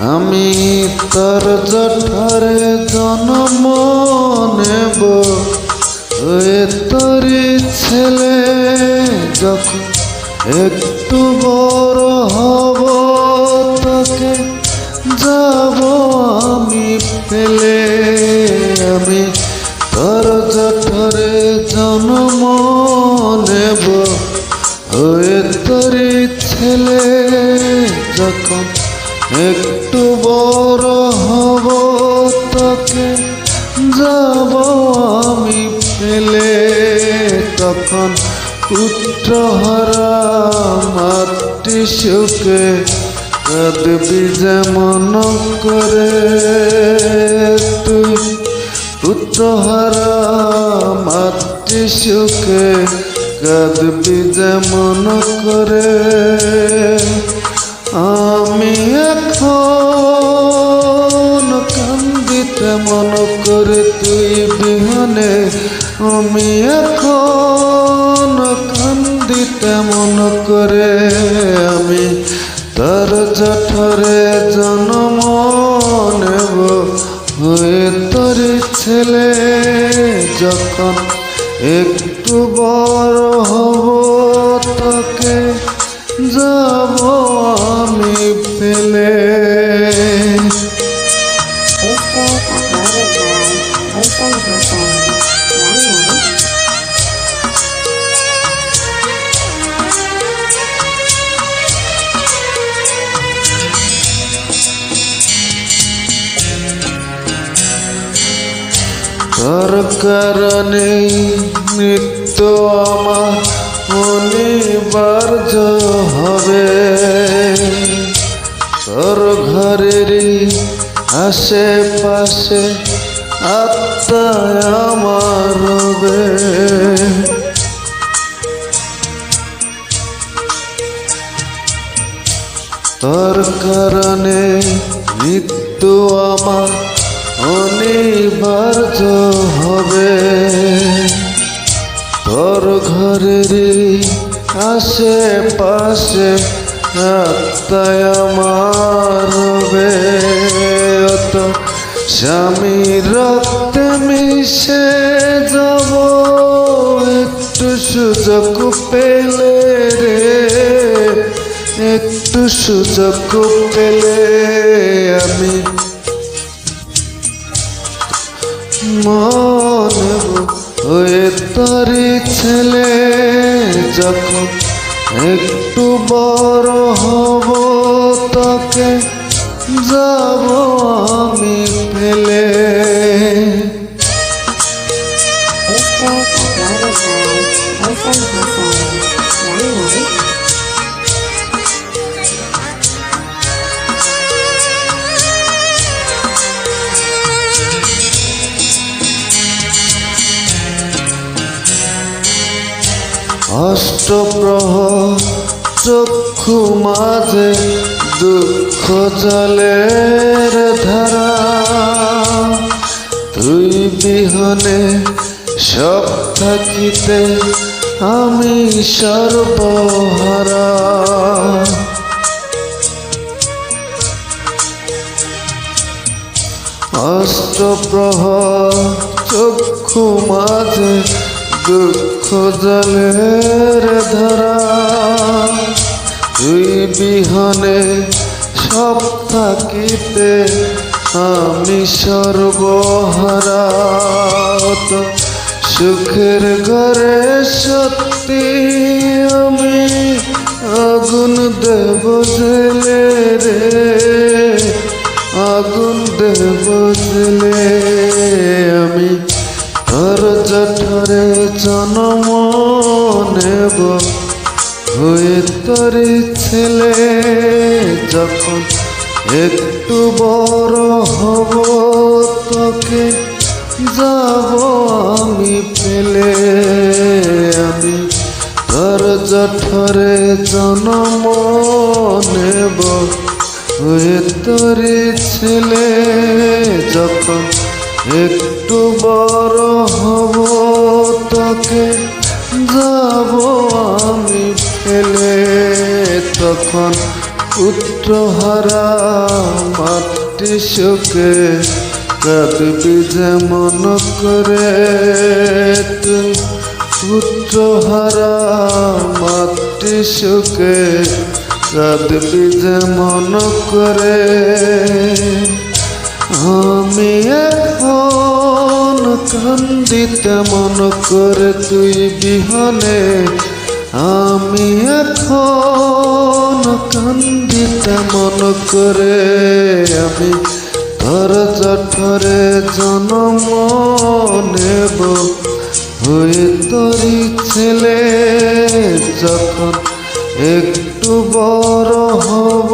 আমি তার জঠরে জন্ম নেব এ তোরি ছেলে যখন একটু বড় হব, তোকে যাব আমি ফেলে। তখন পুত্র হারা মাটি শুকে কাঁদবি যেমন করে তুই। পুত্র হারা মাটি শুকে কাঁদবি যেমন করে। আমি এখন কান্দিতে মন করে তুই বিহনে আমি এখন কান্দিতে মন করে আমি তার জঠরে জন্ম নেব হয়ে তোর ছেলে যখন একটু বড় হব তাকে যাব তোর কারণে মৃত্যু আমার অনিবার্য হবে। তোর ঘরেরই আশেপাশে আত্মায় আমার রবে। তোর কারণে মৃত্যু আমার অনিবার্য হবে। তোর ঘরেরই আশেপাশে আত্মায় আমার হবে। অত স্বামী, রক্তে মিশে যাব। একটু সুযোগ পেলে রে, একটু সুযোগ পেলে আমি মনে হয়ে তারি ছেলে যখন একটু বড় হব তাকে যাব অষ্টপ্রহ চক্ষু মাঝে দুঃখ জলের ধারা। তুই বিহনে সব থাকিতে আমি সর্বহারা। অষ্টপ্রহ চক্ষু মাঝে দুঃখ জলের ধারা। তুই বিহনে সব থাকিতে আমি সর্বহারা। সুখের ঘরে সত্যি আমি আগুন দেব জেলে রে। আগুন দেব জেলে আমি জঠরে জন্ম নেব। হয়ে তোর ছেলে যখন একটু বড় হব, তোকে যাব আমি ফেলে আমি তোর জঠরে জন্ম নেব। হয়ে তোর ছেলে যখন একটু বড় হব তোকে যাব আমি ফেলে। তখন পুত্রহারা মাটি শোকে কাঁদবি যেমন করে তুই। পুত্রহারা মাটি শোকে কাঁদবি যেমন করে আমি এখন কান্দিতে মন করে তুই বিহনে আমি এখন কান্দিতে মন করে। আমি ধর জঠরে জনম নেব। হয়ে তরি ছেলে, যখন একটু বড় হব